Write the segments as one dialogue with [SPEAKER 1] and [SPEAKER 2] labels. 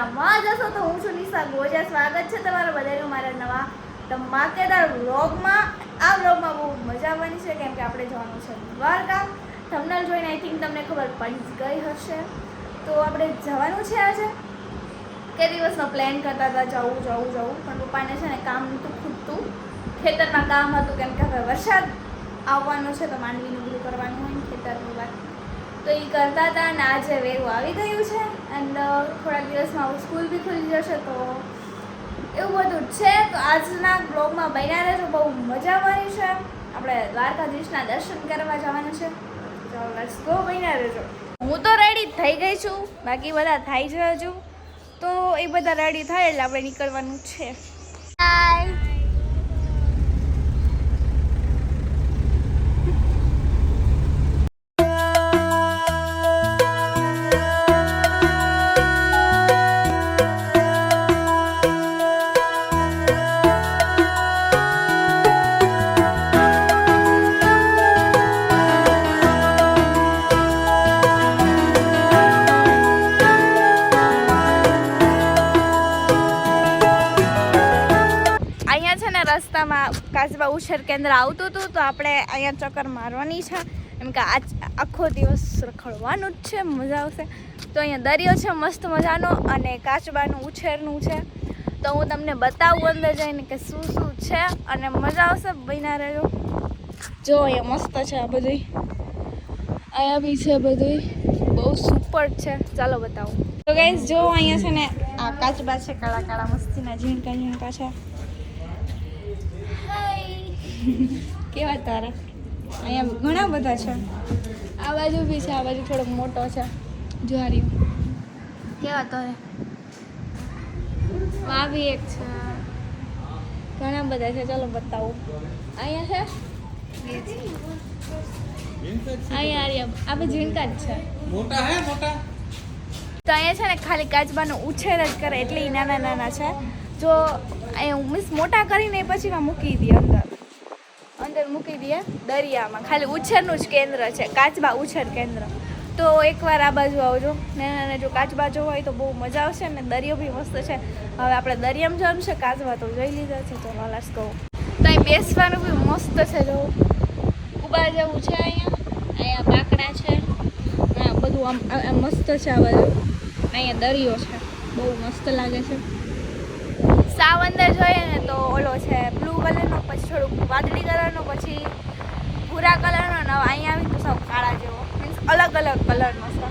[SPEAKER 1] મજામાં જશો તો હું છું નિશા ગોજા. સ્વાગત છે તમારા બધાનું મારા નવા ધમાકેદાર વ્લોગમાં આ વ્લોગમાં બહુ મજા આવવાની છે કેમ કે આપણે જવાનું છે દ્વારકા. થમનલ જોઈને આઈ થિંક તમને ખબર પડી ગઈ હશે. તો આપણે જવાનું છે આજે. કે દિવસનો પ્લાન કરતા હતા, જવું જવું જવું. પણ પપ્પાને છે ને કામ નહોતું ખૂટતું. ખેતરમાં કામ હતું કેમ કે હવે વરસાદ આવવાનો છે તો માંડવીનું બધું કરવાનું હોય ખેતરનું વાત. તો એ કરતા હતા અને આજે વેરું આવી ગયું છે. એન્ડ થોડા દિવસમાં સ્કૂલ બી ખુલી જશે તો એવું બધું છે. તો આજના બ્લોગમાં બન્યા રહેજો. બહુ મજા આવવાની છે. આપણે દ્વારકાધીશના દર્શન કરવા જવાના છે. ચાલો લેટ્સ ગો બન્યા રહેજો. હું તો રેડી થઈ ગઈ છું. બાકી બધા થાય છે હજુ. તો એ બધા રેડી થાય એટલે આપણે નીકળવાનું છે. હાય રસ્તામાં કાચબા ઉછેર કેન્દ્ર આવતું હતું, તો આપણે અહીંયા ચક્કર મારવાની છે. એમ કે આજ આખો દિવસ રખડવાનું જ છે, મજા આવશે. તો અહીંયા દરિયો છે, મસ્ત મજાનો, અને કાચબાનું ઉછેરનું છે. તો હું તમને બતાવું અંદર જઈને કે શું શું છે, અને મજા આવશે બન્યા રહેજો. જો અહીંયા મસ્ત છે આ બધું અહીંયા બી છે બધું બહુ સુપર છે. ચાલો બતાવું. તો ગાઈઝ જો અહીંયા છે ને આ કાચબા છે, કાળા કાળા મસ્તીના ઝીણકા ઝીણકા છે. કેવા તારા? અહીંયા ઘણા બધા છે. આ બાજુ બી છે આ બાજુ થોડોક મોટો છે. જ્વારી કેવા તારે? આ બી એક છે. ઘણા બધા છે ચાલો બતાવું. અહીંયા છે? અહીંયા આર્યા. આ બી ઝીણકા જ છે.
[SPEAKER 2] મોટા હે મોટા.
[SPEAKER 1] તો અહીંયા છે ને ખાલી કાચબાનો ઉછેર જ કરે એટલે ઈ નાના નાના છે. જો અહીંયા મીન્સ મોટા કરીને પછી મૂકી દે અંદર. અંદર મૂકી દઈએ દરિયામાં. ખાલી ઉછેરનું જ કેન્દ્ર છે, કાચબા ઉછેર કેન્દ્ર. તો એકવાર આ બાજુ આવજો. નાના નાના જો કાચબા જોવા હોય તો બહુ મજા આવશે અને દરિયો બી મસ્ત છે. હવે આપણે દરિયામાં જવાનું છે, કાચબા તો જોઈ લીધા છે, તો લાલાસ કહું. તો અહીં બેસવાનું બી મસ્ત છે, જો. ઊભા જેવું છે અહીંયા. અહીંયા બાકડા છે. બધું આમ મસ્ત છે આ બાજુ. અહીંયા દરિયો છે. બહુ મસ્ત લાગે છે. સાવ અંદર જોઈએ ને તો ઓલો છે બ્લુ કલરનો પછી થોડુંક વાદળી કલરનો પછી ભૂરા કલરનો ને અહીંયા આવી તો સાવ કાળા જેવો. મીન્સ અલગ અલગ કલરનો છે.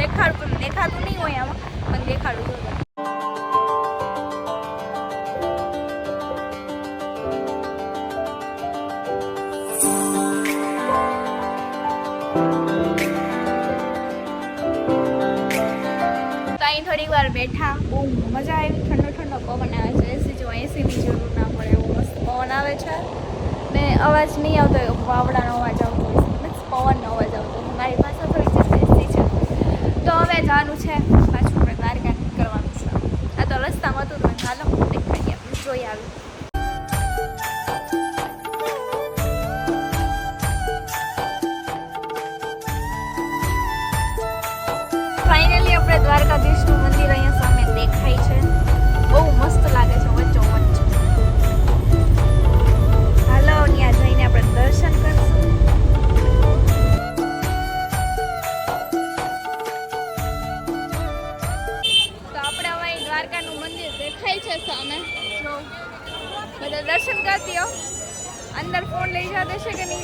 [SPEAKER 1] દેખાડતું દેખાતું નહીં હોય આમાં, પણ દેખાડું છું અહીં બેઠા, બહુ મજા આવી ઠંડો ઠંડો પવન આવે છે. એસી જો એસીની જરૂર ના પડે એવો મસ્ત પવન આવે છે. ને અવાજ નહીં આવતો વાવડાનો અવાજ આવતો મીન્સ પવનનો અવાજ આવતો મારી પાસે થોડી એસી છે. તો હવે જવાનું છે.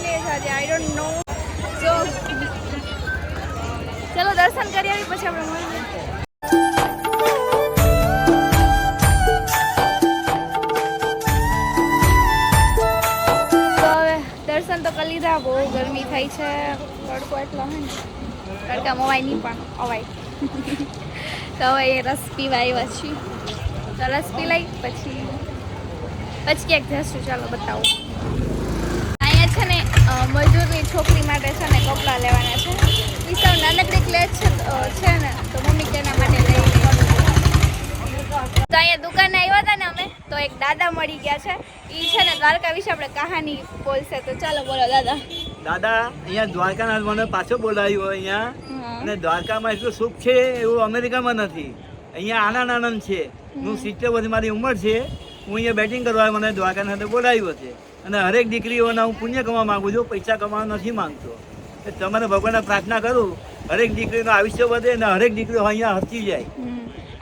[SPEAKER 1] જવા દે આઈ ડોન્ટ નો જો, ચલો દર્શન કરી આવી, પછી આપણે મળીએ. દર્શન તો કરી લીધા, બહુ ગરમી થઈ છે. તડકો એટલો હોય ને તડકા મવાય નહીં પણ, અવાય. તો હવે રસ પીવા આવ્યા છીએ. તો રસ પી લઈ પછી પછી ક્યાંક જશું ચાલો બતાવું. છે ને મજૂરની છોકરી માટે છે ને કપડાં લેવાના છે. વિશાળ નાનકડી ક્લેચ છે ને તો મમ્મી તેના માટે લઈ લઈ તો અહીંયા દુકાને આવ્યા હતા ને અમે તો એક દાદા મળી ગયા છે. એ છે ને દ્વારકા વિશે આપણે કહાની બોલશે તો ચાલો બોલો દાદા.
[SPEAKER 2] દાદા અહીંયા દ્વારકાનાથ મને પાછો બોલાવ્યો અહીંયા. અને દ્વારકામાં એટલું સુખ છે એવું અમેરિકામાં નથી. અહીંયા આનંદ આનંદ છે. હું સિત્તેર વર્ષ મારી ઉંમર છે. હું અહીંયા બેટિંગ કરવા મને દ્વારકા સાથે બોલાવ્યો છે અને હરેક દીકરીઓના હું પુણ્ય કમાવા માંગુ છું પૈસા કમાવા નથી માંગતો. એ તમારે ભગવાનને પ્રાર્થના કરું હરેક દીકરીનું આયુષ્ય વધે અને હરેક દીકરીઓ અહીંયા હસી જાય.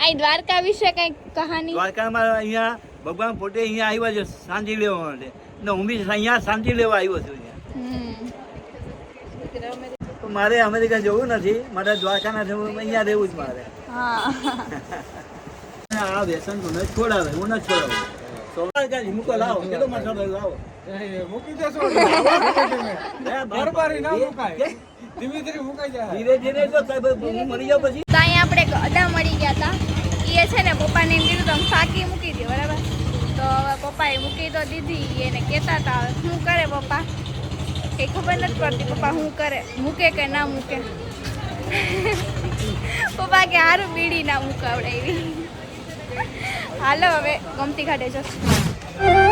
[SPEAKER 1] અહીં દ્વારકા વિશે કંઈક કહાની?
[SPEAKER 2] દ્વારકામાં અહીંયા ભગવાન પોતે અહીંયા આવ્યા છે શાંતિ લેવા માટે. અને હું બી અહીંયા શાંતિ લેવા આવ્યો છું અહીંયા. મારે અમેરિકા જવું નથી મારે દ્વારકાના અહીંયા રહેવું જ મારે.
[SPEAKER 1] હા.
[SPEAKER 2] આ વ્યસન તું નથી છોડાવે હું નથી છોડાવું. સોમવાર કાઢી મૂકો લાવો કેટલો મસાલો લાવો?
[SPEAKER 3] મૂકી દેશો બરબારી ના મુકાય. ધીમે ધીમે મુકાઈ જાય.
[SPEAKER 2] ધીરે ધીરે જો હું મરી જાઉં પછી.
[SPEAKER 1] તો અહીંયા આપણે અડા મળી ગયા હતા. એ છે ને પપ્પાને એમ કીધું તમે ફાકી મૂકી દે બરાબર? તો હવે પપ્પાએ મૂકી તો દીધી એને કહેતા હતા શું કરે પપ્પા? એ ખબર નથી પડતી પપ્પા શું કરે? મૂકે કે ના મૂકે? પપ્પા કે સારું બીડી ના મૂકાવડાવી હાલો હવે ગમતી ઘાટે જશું.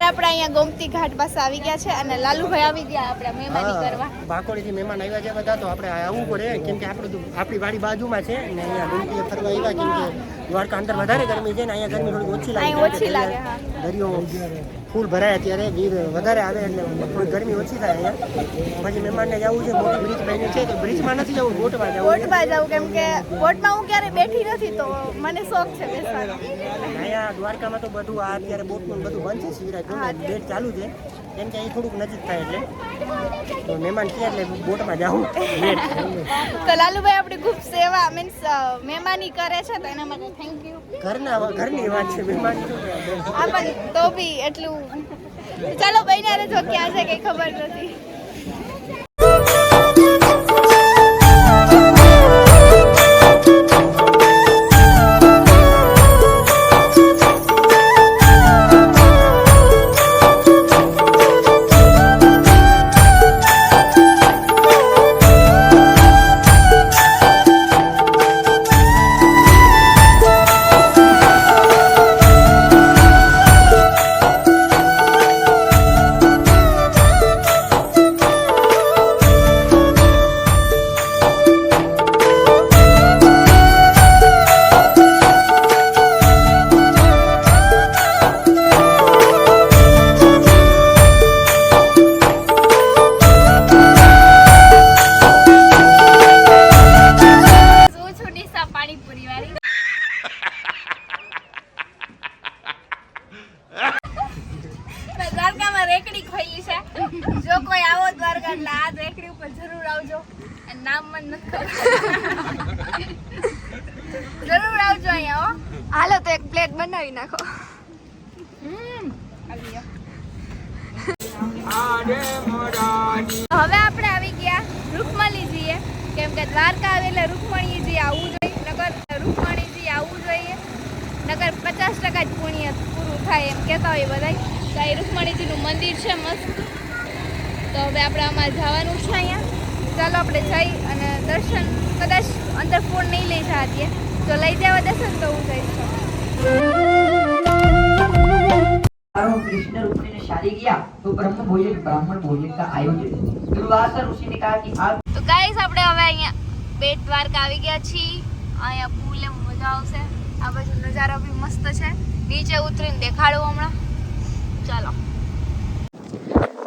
[SPEAKER 1] આપણે અહીંયા ગોમતી ઘાટ પાસે આવી ગયા છે અને લાલુભાઈ આવી ગયા આપણે મહેમાની કરવા
[SPEAKER 4] ભાકોડીથી મહેમાન આવ્યા છે બધા તો આપણે આવવું પડે કેમ કે આપણું આપણી વાડી બાજુમાં છે ને અહીંયા ડુંગરીએ ફરવા આવ્યા કેમ કે દ્વારકા અંદર વધારે ગરમી છે ને અહીંયા ગરમી થોડી ઓછી લાગે.
[SPEAKER 1] ઓછી લાગે,
[SPEAKER 4] દરિયો ફૂલ ભરાય અત્યારે વીર વધારે આવે એટલે થોડી ગરમી ઓછી થાય અહીંયા. પછી મહેમાનને જવું છે મોટી બ્રિજ બની છે તો બ્રિજમાં નથી જવું બોટમાં જવું.
[SPEAKER 1] બોટમાં જવું કેમ કે બોટમાં હું ક્યારે બેઠી નથી તો મને શોખ છે બેસવાનો.
[SPEAKER 4] અહીંયા દ્વારકામાં તો બધું આ અત્યારે બોટનું બધું બંધ છે શિવરાજ
[SPEAKER 1] હા,
[SPEAKER 4] બેટ ચાલુ છે. કેમ કે અહીં થોડુંક નજીક થાય એટલે. તો મહેમાન કે એટલે બોટમાં જાઉં.
[SPEAKER 1] તો લાલુભાઈ આપણી ખૂબ સેવા મીન્સ મહેમાની કરે છે તો એના માટે થેન્ક યુ
[SPEAKER 4] ઘરના ઘરની વાત છે મહેમાન.
[SPEAKER 1] આ પણ તો બી એટલું. ચાલો બહેને જો ક્યાં છે કઈ ખબર નથી. હો. હાલો તો એક પ્લેટ બનાવી નાખો. હવે આપણે આવી ગયા રૂકમણીજીએ. કેમ કે દ્વારકા આવેલા રૂકમણીજી આવવું જોઈએ. નગર રૂકમણીજી આવવું જોઈએ. નગર પચાસ ટકા જ પુણ્ય પૂરું થાય એમ કહેતા હોય બધા. તો એ રૂકમણીજીનું મંદિર છે મસ્ત. તો હવે આપણે આમાં જવાનું છે અહીંયા. ચાલો આપણે જઈ અને દર્શન કદાચ અંદર ફોન નહીં લઈ જવા તો લઈ જવા દેશે ને તો હું
[SPEAKER 5] કહીશ મારો કૃષ્ણ રૂપણીને શાદી ગયા તો બ્રહ્મ ભોજન બ્રાહ્મણ ભોજન કા આયોજન. દુર્વાસા ઋષિ ને કહા કે આપ
[SPEAKER 1] તો ગાઈસ આપણે હવે અહીંયા બેટ દ્વારકા આવી ગયા છીએ. અહીંયા પૂલે મજા આવશે. આ બાજુ નજારો બી મસ્ત છે. નીચે ઉતરીને દેખાડું હમણાં. ચાલો.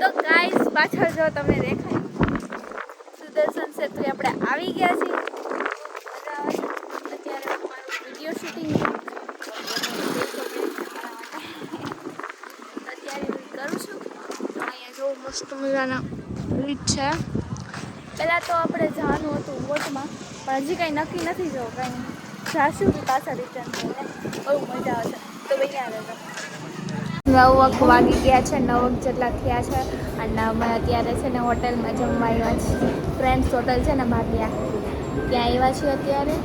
[SPEAKER 1] તો ગાઈસ પાછળ જો તમને દેખાય. સુદર્શન સેત્રી આપણે આવી ગયા છીએ. વીડિયો શૂટિંગ અત્યારે કરું છું. અહીંયા જો મસ્ત મજાના બ્રિજ છે. પહેલાં તો આપણે જવાનું હતું બોટમાં પણ હજી કંઈ નક્કી નથી જવું કંઈ જાશું પાછા રિટર્ન થઈને. બહુ મજા આવશે. તો ભાઈ યાદ નવ નવક વાગી ગયા છે નવ નવક જેટલા થયા છે, અને અમે અત્યારે છે ને હોટેલમાં જમવા આવ્યા છીએ. ફ્રેન્ડ્સ હોટલ છે ને ભાગ્યા ત્યાં આવ્યા છીએ અત્યારે?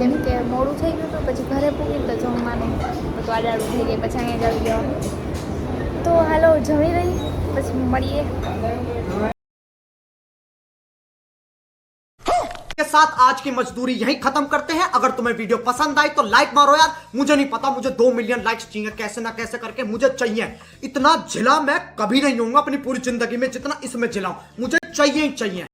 [SPEAKER 1] કેમ કે મોડું થઈ ગયું હતું પછી ઘરે પૂગી તો જમવાનું બધું આડાડું થઈ ગઈ પછી અહીંયા જ આવી જવાનું તો હાલો જમી રહી પછી મળીએ
[SPEAKER 6] के साथ आज की मजदूरी यहीं खत्म करते हैं अगर तुम्हें वीडियो पसंद आई तो लाइक मारो यार मुझे नहीं पता मुझे दो मिलियन लाइक्स चाहिए कैसे ना कैसे करके मुझे चाहिए इतना झिला मैं कभी नहीं होऊंगा अपनी पूरी जिंदगी में जितना इसमें झिलाऊं मुझे चाहिए ही चाहिए